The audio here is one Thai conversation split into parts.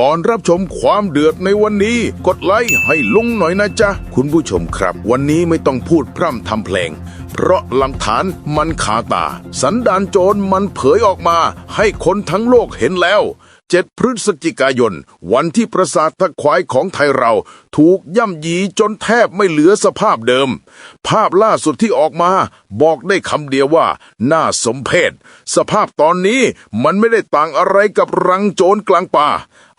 ก่อนรับชมความเดือดในวันนี้ กดไลค์ให้ลุงหน่อยนะจ๊ะ คุณผู้ชมครับ วันนี้ไม่ต้องพูดพร่ำทำเพลง เพราะหลักฐานมันคาตา สันดานโจรมันเผยออกมาให้คนทั้งโลกเห็นแล้ว 7 พฤศจิกายน วันที่ประสาทตะควายของไทยเรา ถูกย่ำยีจนแทบไม่เหลือสภาพเดิม ภาพล่าสุดที่ออกมา บอกได้คำเดียวว่า น่าสมเพชสภาพตอนนี้มันไม่ได้ต่างอะไรกับรังโจรกลางป่า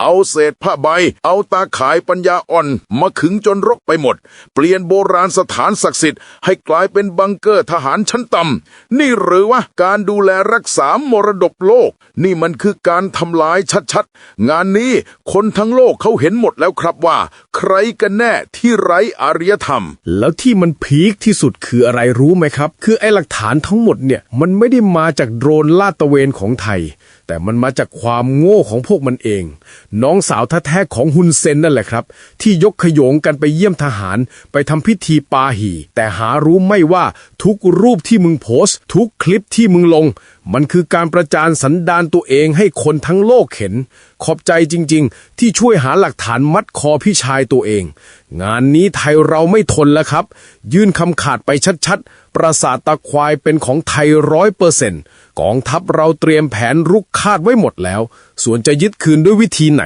เอาเศษผ้าใบ เอาตาขายปัญญาอ่อน มาขึงจนรกไปหมด เปลี่ยนโบราณสถานศักดิ์สิทธิ์ให้กลายเป็นบังเกอร์ทหารชั้นต่ำนี่หรือว่าการดูแลรักษามรดกโลก นี่มันคือการทำลายชัดๆ งานนี้คนทั้งโลกเขาเห็นหมดแล้วครับว่า ใครกันแน่ที่ไร้อารยธรรม แล้วที่มันพีคที่สุดคืออะไรรู้ไหมครับ คือไอ้หลักฐานทั้งหมดเนี่ยมันไม่ได้มาจากโดรนลาดตระเวนของไทย แต่มันมาจากความโง่ของพวกมันเอง น้องสาวแท้ๆของฮุนเซนนั่นแหละครับ ที่ยกขยงกันไปเยี่ยมทหาร ไปทำพิธีปาหี แต่หารู้ไม่ว่าทุกรูปที่มึงโพสต์ทุกคลิปที่มึงลง มันคือการประจานสันดานตัวเองให้คนทั้งโลกเห็น ขอบใจจริงๆ ที่ช่วยหาหลักฐานมัดคอพี่ชายตัวเอง งานนี้ไทยเราไม่ทนแล้วครับ ยื่นคำขาดไปชัดๆ ปราสาทตะควายเป็นของไทยร้อยเปอร์เซนต์กองทัพเราเตรียมแผนรุกคาดไว้หมดแล้ว ส่วนจะยึดคืนด้วยวิธีไหน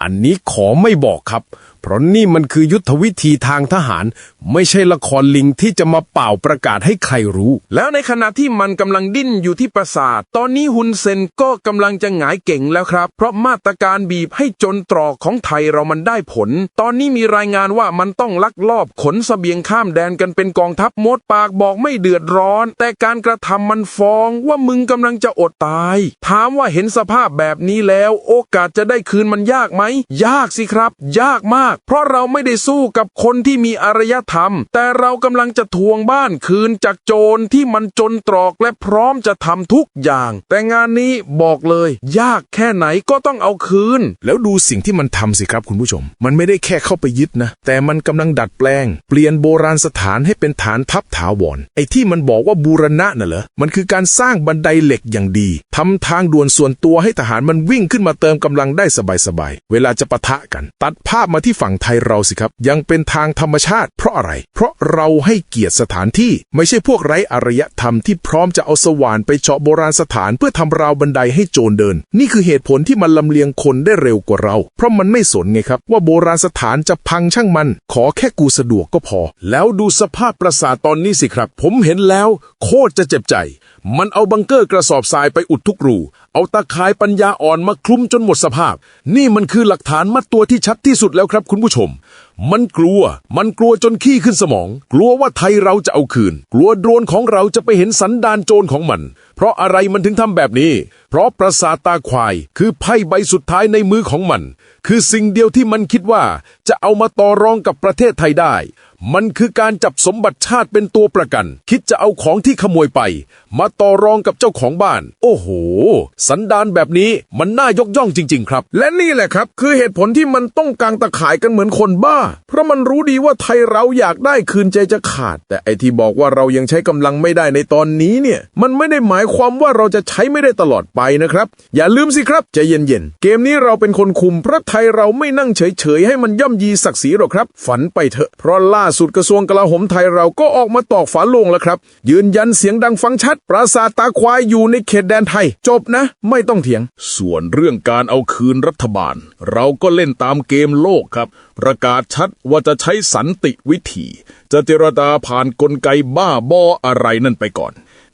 อันนี้ขอไม่บอกครับเพราะนี่มันคือยุทธวิธีทางทหาร ไม่ใช่ละครลิงที่จะมาเป่าประกาศให้ใครรู้ แล้วในขณะที่มันกำลังดิ้นอยู่ที่ปราสาท ตอนนี้ฮุนเซนก็กำลังจะหงายเก่งแล้วครับ เพราะมาตรการบีบให้จนตรอกของไทยเรามันได้ผล ตอนนี้มีรายงานว่ามันต้องลักลอบขนเสบียงข้ามแดนกันเป็นกองทัพมดปากบอกไม่เดือดร้อน แต่การกระทำมันฟ้องว่ามึงกำลังจะอดตาย ถามว่าเห็นสภาพแบบนี้แล้ว โอกาสจะได้คืนมันยากไหมยากสิครับ ยากมากเพราะเราไม่ได้สู้กับคนที่มีอารยธรรม แต่เรากำลังจะทวงบ้านคืนจากโจรที่มันจนตรอกและพร้อมจะทำทุกอย่าง แต่งานนี้บอกเลย ยากแค่ไหนก็ต้องเอาคืน แล้วดูสิ่งที่มันทำสิครับคุณผู้ชม มันไม่ได้แค่เข้าไปยึดนะ แต่มันกำลังดัดแปลง เปลี่ยนโบราณสถานให้เป็นฐานทัพถาวรไอ้ที่มันบอกว่าบูรณะน่ะเหรอมันคือการสร้างบันไดเหล็กอย่างดีทำทางด่วนส่วนตัวให้ทหารมันวิ่งขึ้นมาเติมกำลังได้สบายๆเวลาจะปะทะกัน ตัดภาพมาที่ฝั่งไทยเราสิครับ ยังเป็นทางธรรมชาติ เพราะอะไร เพราะเราให้เกียรติสถานที่ ไม่ใช่พวกไร้อารยธรรมที่พร้อมจะเอาสว่านไปเจาะโบราณสถานเพื่อทำราวบันไดให้โจรเดิน นี่คือเหตุผลที่มันลำเลียงคนได้เร็วกว่าเรา เพราะมันไม่สนไงครับ ว่าโบราณสถานจะพังช่างมัน ขอแค่กูสะดวกก็พอ แล้วดูสภาพปราสาทตอนนี้สิครับ ผมเห็นแล้ว โคตรจะเจ็บใจ มันเอาบังเกอร์กระสอบทรายไปอุดทุกรูเอาตาข่ายปัญญาอ่อนมาคลุมจนหมดสภาพ นี่มันคือหลักฐานมัดตัวที่ชัดที่สุดแล้วครับคุณผู้ชม มันกลัว มันกลัวจนขี้ขึ้นสมอง กลัวว่าไทยเราจะเอาคืน กลัวโดรนของเราจะไปเห็นสันดานโจรของมัน เพราะอะไรมันถึงทำแบบนี้ เพราะปราสาตาควาย คือไพ่ใบสุดท้ายในมือของมัน คือสิ่งเดียวที่มันคิดว่าจะเอามาต่อรองกับประเทศไทยได้ มันคือการจับสมบัติชาติเป็นตัวประกัน คิดจะเอาของที่ขโมยไป มาต่อรองกับเจ้าของบ้าน โอ้โห สันดานแบบนี้มันน่ายกย่องจริง ๆ ครับ และนี่แหละครับ คือเหตุผลที่มันต้องกางตะข่ายกันเหมือนคนบ้า เพราะมันรู้ดีว่าไทยเราอยากได้คืนใจจะขาด แต่ไอที่บอกว่าเรายังใช้กำลังไม่ได้ในตอนนี้เนี่ย มันไม่ได้หมายความว่าเราจะใช้ไม่ได้ตลอดไปนะครับ อย่าลืมสิครับใจเย็นๆเกมนี้เราเป็นคนคุมเพราะไทยเราไม่นั่งเฉยๆให้มันย่ำยีศักดิ์ศรีหรอกครับ ฝันไปเถอะเพราะล่าสุดกระทรวงกลาโหมไทยเราก็ออกมาตอกฝาโลงแล้วครับ ยืนยันเสียงดังฟังชัด ปราสาทตาควายอยู่ในเขตแดนไทย จบนะ ไม่ต้องเถียง ส่วนเรื่องการเอาคืนรัฐบาล เราก็เล่นตามเกมโลกครับ ประกาศชัดว่าจะใช้สันติวิธี จะเจรจาผ่านกลไกบ้าบออะไรนั่นไปก่อน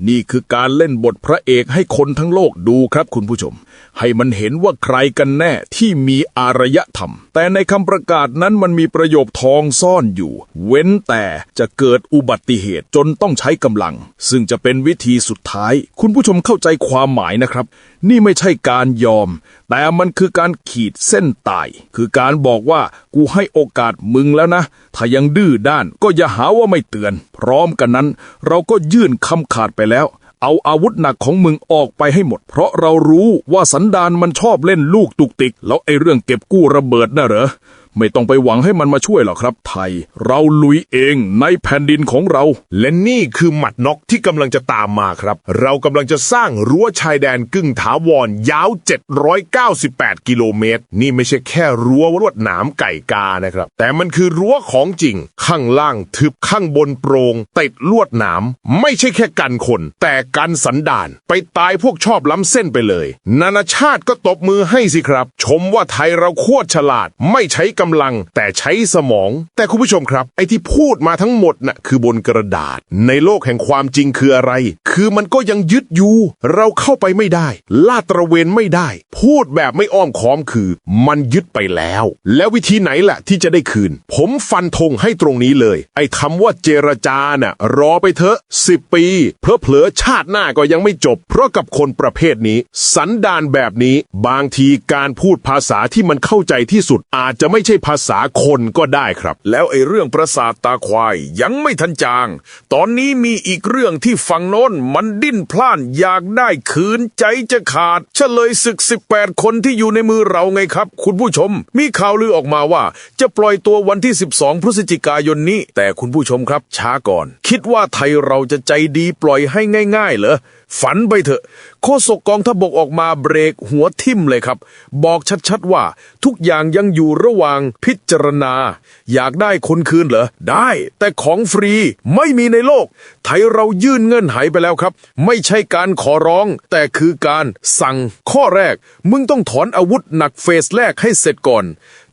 นี่คือการเล่นบทพระเอกให้คนทั้งโลกดูครับคุณผู้ชม ให้มันเห็นว่าใครกันแน่ที่มีอารยธรรม แต่ในคำประกาศนั้นมันมีประโยคทองซ่อนอยู่ เว้นแต่จะเกิดอุบัติเหตุจนต้องใช้กำลัง ซึ่งจะเป็นวิธีสุดท้าย คุณผู้ชมเข้าใจความหมายนะครับ นี่ไม่ใช่การยอม แต่มันคือการขีดเส้นตาย คือการบอกว่ากูให้โอกาสมึงแล้วนะ ถ้ายังดื้อด้านก็อย่าหาว่าไม่เตือน พร้อมกันนั้น เราก็ยื่นคำขาดไปแล้ว เอาอาวุธหนักของมึงออกไปให้หมด เพราะเรารู้ว่าสันดานมันชอบเล่นลูกตุกติก แล้วไอ้เรื่องเก็บกู้ระเบิดน่ะเหรอ ไม่ต้องไปหวังให้มันมาช่วยหรอกครับไทย เราลุยเองในแผ่นดินของเรา และนี่คือหมัดน็อกที่กำลังจะตามมาครับ เรากำลังจะสร้างรั้วชายแดนกึ่งถาวรยาว 798 กิโลเมตร นี่ไม่ใช่แค่รั้วลวดหนามไก่กานะครับ แต่มันคือรั้วของจริง ข้างล่างทึบข้างบนโปรงติดลวดหนามไม่ใช่แค่กันคน แต่กันสันดาน ไปตายพวกชอบล้ำเส้นไปเลย นานาชาติก็ตบมือให้สิครับ ชมว่าไทยเราโคตรฉลาด ไม่ใช้กำลังแต่ใช้สมอง แต่คุณผู้ชมครับ ไอ้ที่พูดมาทั้งหมดน่ะคือบนกระดาษ ในโลกแห่งความจริงคืออะไร คือมันก็ยังยึดอยู่ เราเข้าไปไม่ได้ ลาดตระเวนไม่ได้ พูดแบบไม่อ้อมค้อมคือ มันยึดไปแล้ว แล้ววิธีไหนล่ะที่จะได้คืน ผมฟันธงให้ตรงนี้เลย ไอ้คำว่าเจรจาน่ะรอไปเถอะสิบปี เพอเผลอชาติหน้าก็ยังไม่จบ เพราะกับคนประเภทนี้ สันดานแบบนี้ บางทีการพูดภาษาที่มันเข้าใจที่สุดอาจจะไม่ใช่ภาษาคนก็ได้ครับ แล้วไอ้เรื่องประสาทตาควายยังไม่ทันจาง ตอนนี้มีอีกเรื่องที่ฝั่งโน้นมันดิ้นพล่านอยากได้คืนใจจะขาดเฉลยศึก 18 คนที่อยู่ในมือเราไงครับ คุณผู้ชม มีข่าวลือออกมาว่า จะปล่อยตัววันที่ 12 พฤศจิกายนนี้ แต่คุณผู้ชมครับช้าก่อน คิดว่าไทยเราจะใจดีปล่อยให้ง่าย ๆ เหรอ ฝันไปเถอะโฆษกกองทพบกออกมาเบรกหัวทิ่มเลยครับ บอกชัดๆว่าทุกอย่างยังอยู่ระหว่างพิจารณา อยากได้คนคืนเหรอ ได้ แต่ของฟรีไม่มีในโลก ไทยเรายื่นเงื่อนไขไปแล้วครับ ไม่ใช่การขอร้อง แต่คือการสั่งข้อแรก มึงต้องถอนอาวุธหนักเฟสแรกให้เสร็จก่อน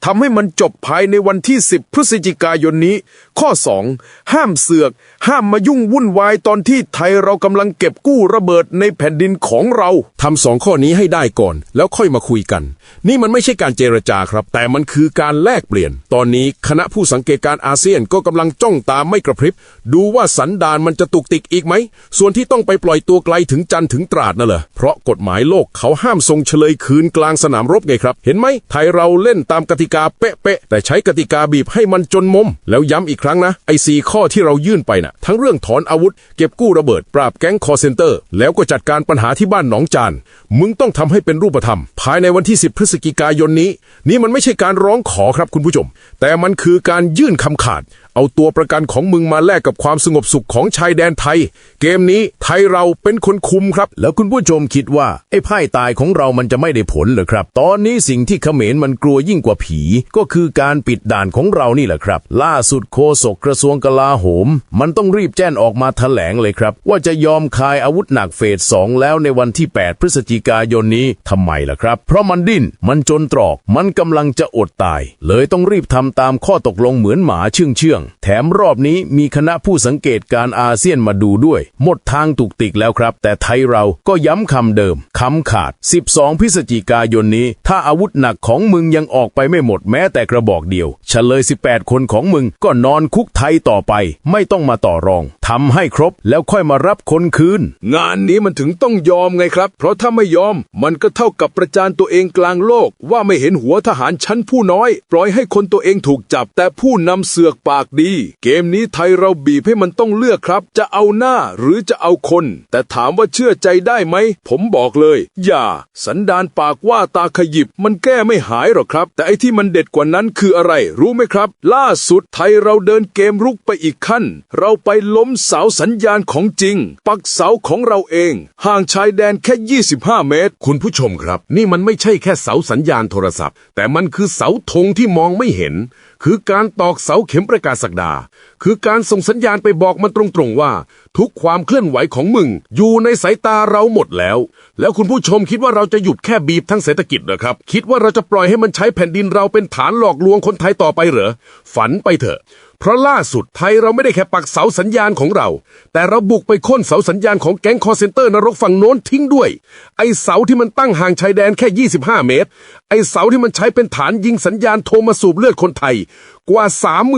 ทำให้มันจบภายในวันที่ 10 พฤศจิกายนนี้ ข้อ 2 ห้ามเสือก ห้ามมายุ่งวุ่นวายตอนที่ไทยเรากำลังเก็บกู้ระเบิดในแผ่นดินของเราทำสองข้อนี้ให้ได้ก่อน แล้วค่อยมาคุยกัน นี่มันไม่ใช่การเจรจาครับ แต่มันคือการแลกเปลี่ยน ตอนนี้คณะผู้สังเกตการอาเซียนก็กำลังจ้องตามไม่กระพริบ ดูว่าสันดานมันจะตุกติกอีกไหม ส่วนที่ต้องไปปล่อยตัวไกลถึงจันทร์ถึงตราดน่ะเหรอเพราะกฎหมายโลกเขาห้ามทรงเฉลยคืนกลางสนามรบไงครับ เห็นไหมไทยเราเล่นตามกติกาเป๊ะๆแต่ใช้กติกาบีบให้มันจนมุม แล้วย้ำอีกครั้งนะ ไอ้สี่ข้อที่เรายื่นไปน่ะ ทั้งเรื่องถอนอาวุธ เก็บกู้ระเบิด ปราบแก๊งคอเซนเตอร์ แล้วก็จัดการปัญหาที่บ้านหนองจาน มึงต้องทำให้เป็นรูปธรรม ภายในวันที่ 10 พฤศจิกายนนี้ นี่มันไม่ใช่การร้องขอครับคุณผู้ชม แต่มันคือการยื่นคำขาดเอาตัวประกันของมึงมาแลกกับความสงบสุขของชายแดนไทย เกมนี้ไทยเราเป็นคนคุมครับ แล้วคุณผู้ชมคิดว่า ไอ้พ่ายตายของเรามันจะไม่ได้ผลเหรอครับ ตอนนี้สิ่งที่เขมรมันกลัวยิ่งกว่าผี ก็คือการปิดด่านของเรานี่แหละครับ ล่าสุดโฆษกกระทรวงกลาโหม มันต้องรีบแจ้งออกมาแถลงเลยครับ ว่าจะยอมคายอาวุธหนักเฟสสองแล้วในวันที่ 8 พฤศจิกายนนี้ทำไมล่ะครับ เพราะมันดิ้นมันจนตรอก มันกำลังจะอดตาย เลยต้องรีบทำตามข้อตกลงเหมือนหมาเชื่องเชื่องแถมรอบนี้มีคณะผู้สังเกตการอาเซียนมาดูด้วย หมดทางตุกติกแล้วครับ แต่ไทยเราก็ย้ำคำเดิมคำขาด 12 พฤศจิกายนนี้ ถ้าอาวุธหนักของมึงยังออกไปไม่หมดแม้แต่กระบอกเดียวเฉลย 18 คนของมึงก็นอนคุกไทยต่อไป ไม่ต้องมาต่อรองทำให้ครบแล้วค่อยมารับคนคืน งานนี้มันถึงต้องยอมไงครับ เพราะถ้าไม่ยอมมันก็เท่ากับประจานตัวเองกลางโลก ว่าไม่เห็นหัวทหารชั้นผู้น้อย ปล่อยให้คนตัวเองถูกจับ แต่ผู้นำเสือกปากดี เกมนี้ไทยเราบีบให้มันต้องเลือกครับ จะเอาหน้าหรือจะเอาคน แต่ถามว่าเชื่อใจได้ไหม ผมบอกเลย อย่า สันดานปากว่าตาขยิบ มันแก้ไม่หายหรอกครับ แต่ไอ้ที่มันเด็ดกว่านั้นคืออะไร รู้ไหมครับ ล่าสุดไทยเราเดินเกมรุกไปอีกขั้น เราไปล้มเสาสัญญาณของจริง ปักเสาของเราเอง ห่างชายแดนแค่ 25 เมตร คุณผู้ชมครับ นี่มันไม่ใช่แค่เสาสัญญาณโทรศัพท์ แต่มันคือเสาธงที่มองไม่เห็น คือการตอกเสาเข็มประกาศสักดา คือการส่งสัญญาณไปบอกมันตรงๆว่า ทุกความเคลื่อนไหวของมึง อยู่ในสายตาเราหมดแล้ว แล้วคุณผู้ชมคิดว่าเราจะหยุดแค่บีบทั้งเศรษฐกิจเหรอครับคิดว่าเราจะปล่อยให้มันใช้แผ่นดินเราเป็นฐานหลอกลวงคนไทยต่อไปเหรอฝันไปเถอะ เพราะล่าสุดไทยเราไม่ได้แค่ปักเสาสัญญาณของเรา แต่เราบุกไปค้นเสาสัญญาณของแก๊งคอเซนเตอร์นรกฝั่งโน้นทิ้งด้วย ไอเสาที่มันตั้งห่างชายแดนแค่ 25 เมตร อเสาที่มันใช้เป็นฐานยิงสัญญาณโทรมาสูบเลือดคนไทย กว่า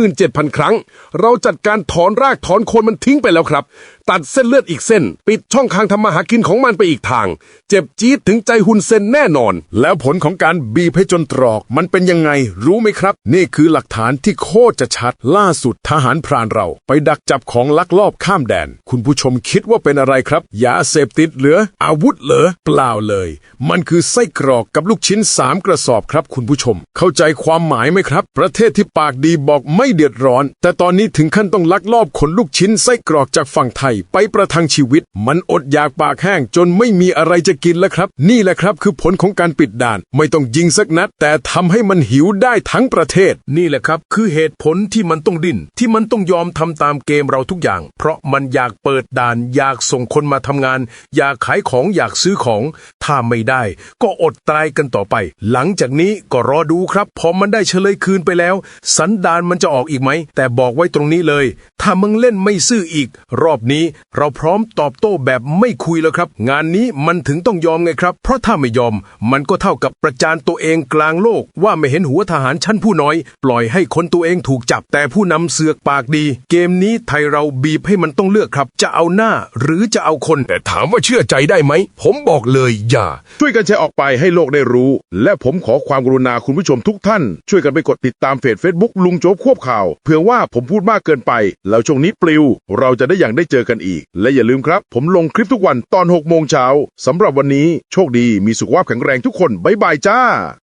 37,000 ครั้ง เราจัดการถอนรากถอนโคนมันทิ้งไปแล้วครับ ตัดเส้นเลือดอีกเส้น ปิดช่องทางทำมาหากินของมันไปอีกทาง เจ็บจี๊ดถึงใจหุนเซนแน่นอน แล้วผลของการบีบให้จนตรอก มันเป็นยังไงรู้ไหมครับ นี่คือหลักฐานที่โคตรจะชัด ล่าสุดทหารพรานเรา ไปดักจับของลักลอบข้ามแดน คุณผู้ชมคิดว่าเป็นอะไรครับยาเสพติดเหรืออาวุธเหรอเปล่าเลย มันคือไส้กรอกกับลูกชิ้นสามกระสอบครับคุณผู้ชม เข้าใจความหมายไหมครับ ประเทศที่ปากดีบอกไม่เดือดร้อน แต่ตอนนี้ถึงขั้นต้องลักลอบขนลูกชิ้นไส้กรอกจากฝั่งไทย ไปประทังชีวิต มันอดอยากปากแห้งจนไม่มีอะไรจะกินแล้วครับ นี่แหละครับคือผลของการปิดด่าน ไม่ต้องยิงสักนัด แต่ทำให้มันหิวได้ทั้งประเทศ นี่แหละครับ คือเหตุผลที่มันต้องดิ้นที่มันต้องยอมทำตามเกมเราทุกอย่าง เพราะมันอยากเปิดด่าน อยากส่งคนมาทำงาน อยากขายของอยากซื้อของ ถ้าไม่ได้ ก็อดตายกันต่อไปหลังจากนี้ก็รอดูครับพอมันได้เฉลยคืนไปแล้ว สันดานมันจะออกอีกไหม แต่บอกไว้ตรงนี้เลย ถ้ามึงเล่นไม่ซื่ออีก รอบนี้เราพร้อมตอบโต้แบบไม่คุยแล้วครับ งานนี้มันถึงต้องยอมไงครับ เพราะถ้าไม่ยอม มันก็เท่ากับประจานตัวเองกลางโลก ว่าไม่เห็นหัวทหารชั้นผู้น้อย ปล่อยให้คนตัวเองถูกจับ แต่ผู้นำเสือกปากดี เกมนี้ไทยเราบีบให้มันต้องเลือกครับ จะเอาหน้าหรือจะเอาคนแต่ถามว่าเชื่อใจได้ไหมผมบอกเลยอย่า ช่วยกันแชร์ออกไปให้โลกได้รู้ และผมขอความกรุณาคุณผู้ชมทุกท่าน ช่วยกันไปกดติดตามเพจ Facebook ลุงโจ๊กควบข่าวเผื่อว่าผมพูดมากเกินไป แล้วช่วงนี้ปลิว เราจะได้อย่างได้เจอกันอีก และอย่าลืมครับ ผมลงคลิปทุกวันตอน6โมงเช้าสำหรับวันนี้โชคดีมีสุขภาพแข็งแรงทุกคนบ๊ายบายจ้า